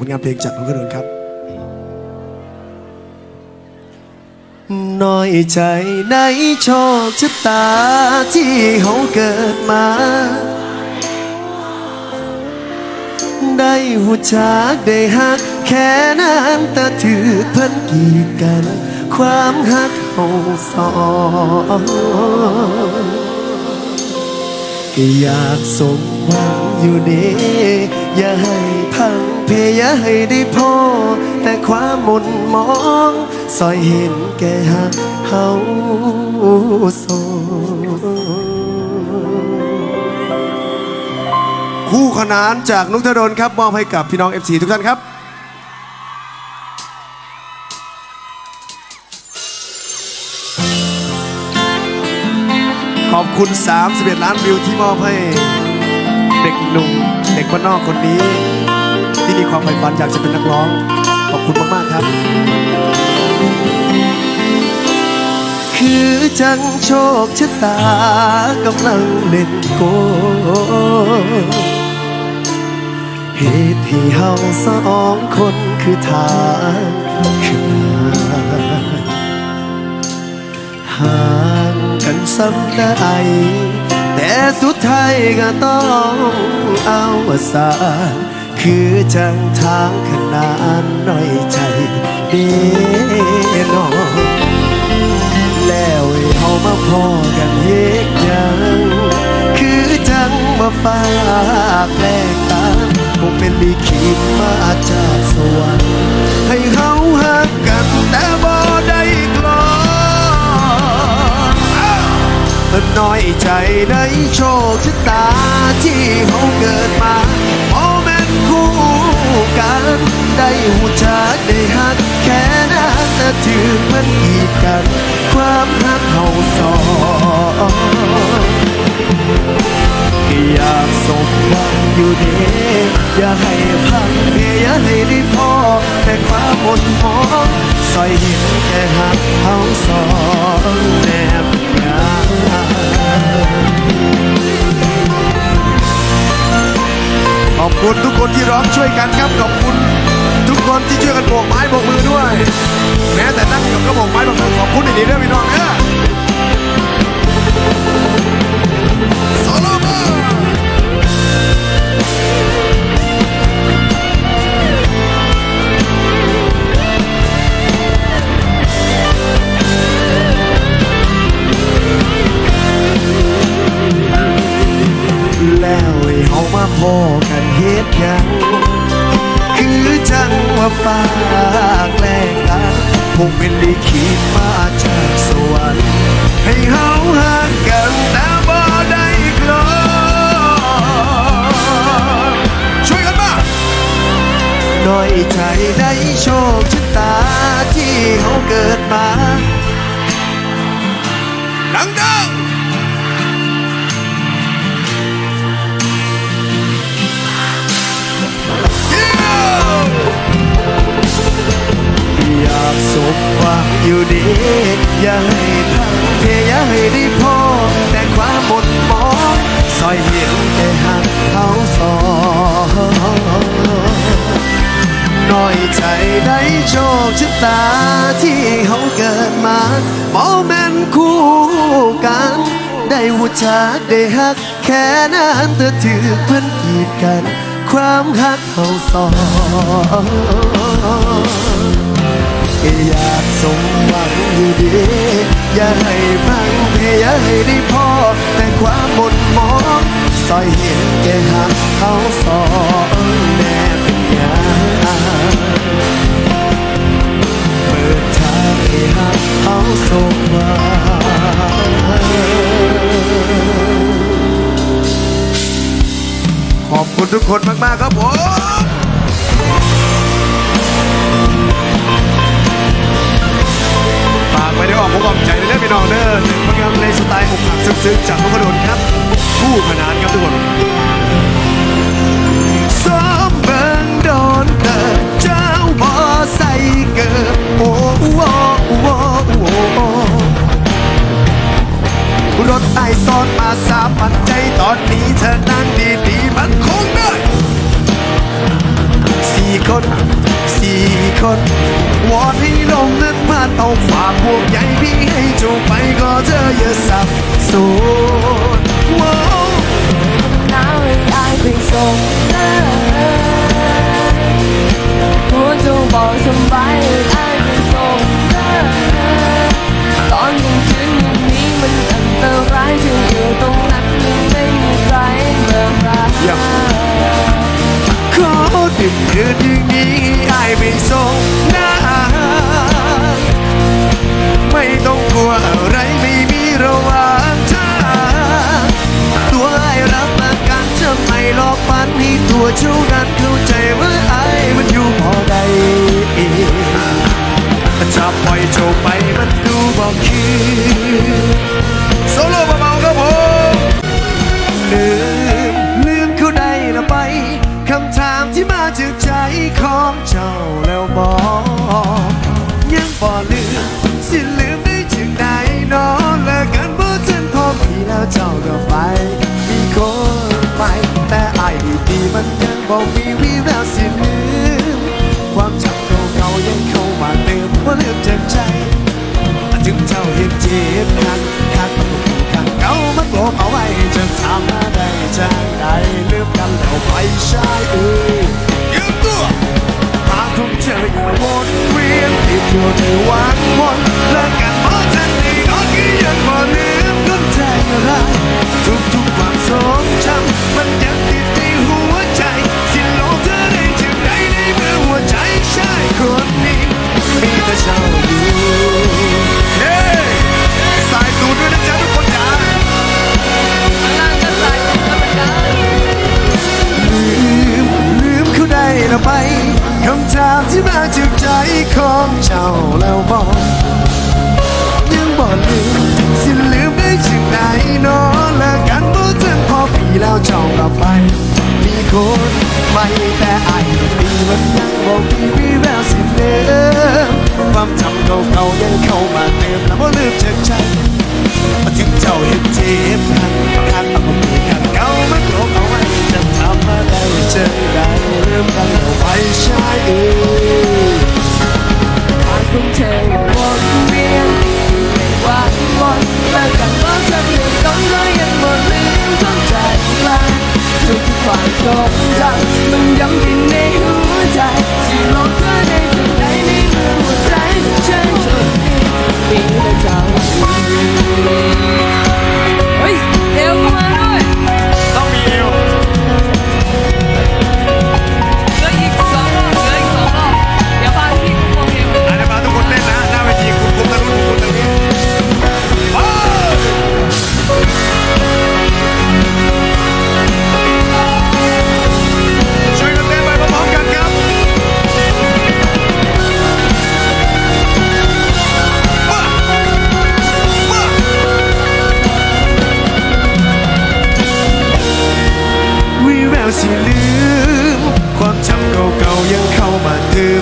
ผลงานเพลงจากน้องกระโดนครับ น้อยใจในโชคชะตาที่เขาเกิดมา ได้หูจากได้หัก แค่นั้นแต่ถือเพิ่นกีดกัน ความหักเขาสอง ก็อยากสมหวังอยู่เดีอย่าให้พังเพอย่าให้ได้พอแต่ความหมุนมองสอยเห็นแก่หักเฮาโซคู่ขนานจากนุกธดลครับ มอบให้กับพี่น้อง FC ทุกท่านครับ อบคุณ 31 ล้านวิวที่มอบให้ เด็กหนุ่มเด็กบ้านนอกคนนี้ ที่มีความใฝ่ฝันอยากจะเป็นนักร้อง ขอบคุณมาก ๆ ครับ คือจังโชคชะตากำลังเล่นโกเหตุที่เฮาสองคนคือทางขึ้นมาหางกัน ซ้ำได้ แต่สุดท้ายก็ต้องเอาสารคือจังทางขนานน้อยใจเด้นอนแล้วเฮามาพอกันเฮ็ดหยังคือจังมาฝากแลกกันคงเป็นลิขิตมาจากสวรรค์ให้เฮา น้อยใจในโชคชะตาที่เฮาเกิดมาโอแม่นคู่กัน ได้หูจักได้หักแค่นั้นแต่ถือมันกีดกัน ความหักเฮาสองอยากสมหวังอยู่เดีอย่าให้พังเพอย่าให้ได้พอแต่ความหมดมองสอยเห็นแค่หักเขาสองแนบยา อบคุณทุกคนที่ร้องช่วยกันครับขอบคุณ ทุกคนที่ช่วยกันโบกไม้โบกมือด้วย แม้แต่นั่งอยู่ก็โบกไม้โบกมือขอบคุณอีกทีด้วย ใจในโชคชะตาที่เฮาเกิดมาดังๆอยากสมหวังอยู่ดี อย่าให้ทั้งเพอย่าให้ได้พอแต่ความหมดมองซอยเหี่ยวแต่หักเขาสอง น้อยใจได้โชคชะตาที่เขาเกิดมาบอแม่นคู่กัน ได้หูจักได้หัก แค่นั้นแต่ถือเพื่อนกีดกัน ความหักเขาสองอยากสมหวังอยู่ดี อย่าให้พังเพอย่าให้ได้พอ แต่ความหมดมองสอยเห็นแก่หักเขาสองแนบยาง เปิดทางให้หักเขาสมหวังขอบคุณทุกคนมาก ๆ ครับผมฝากไว้ในอ้ออกอ้อมใจในเรื่องพี่น้องเด้อหนึ่งผลงานในสไตล์อกหักซึ้งๆจากนกกระโดนครับ คู่ขนานครับทุกคน เอาความพวกใยพี่ให้จบไปก็เธออย่าสับสนว้าวหนาวให้อายไปส่งเธอหัวจงบอกสบายอายไปส่งเธอตอนยัางคืนอย่างนี้มันอันตรายเธออยู่ตรงนั้นยังไม่มีใครเมารักขอดึงเดือนอย่งนี้อายไปส่ง ไม่ต้องกลัวอะไร แล้วบอกยังบ่ลืมสิลืมได้จังไหนเนาะเลิกกันบ่จังพอปีแล้วเจ้าก็ไป มีคนใหม่ ความทรงจำมันย้ำกินในหัวใจที่ลงเพื่อในจุดใดในเมืองหัวใจฉันจดนี้เพียงแต่เจ้า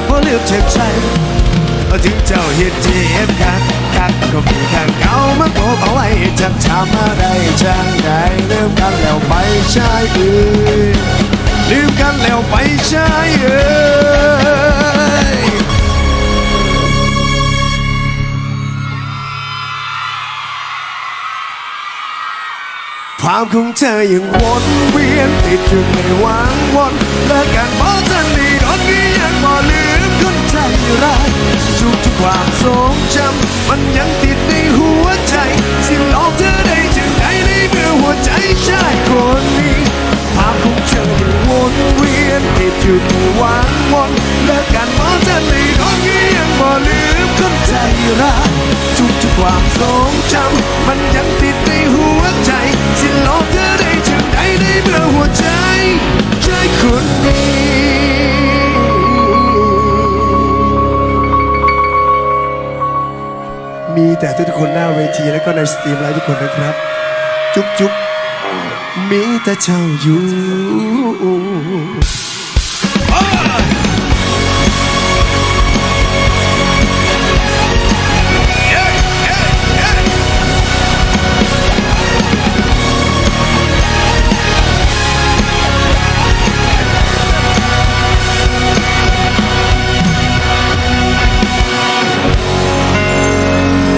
กบ่เลือกเจ็บใจถึงเจ้าเที่เอ็มคันกคักก็มีข้างเก่ามาโบเอาไว้จะทำอะไรจังไดเริ่มกันแล้วไปใช่ยอื่นลืมกันแล้วไปใชายเอ้ยภาพของเธอยังวนเวียนติดอยู่ในวังวนเลิกกันเพราะเธอ ทุกๆความทรงจำมันยังีแต่ทุกคนหน้าเวทีและก็ในสตรีมไลฟ์ทุกคนนะครับ จุ๊บจุ๊บมีแต่เจ้าอยู่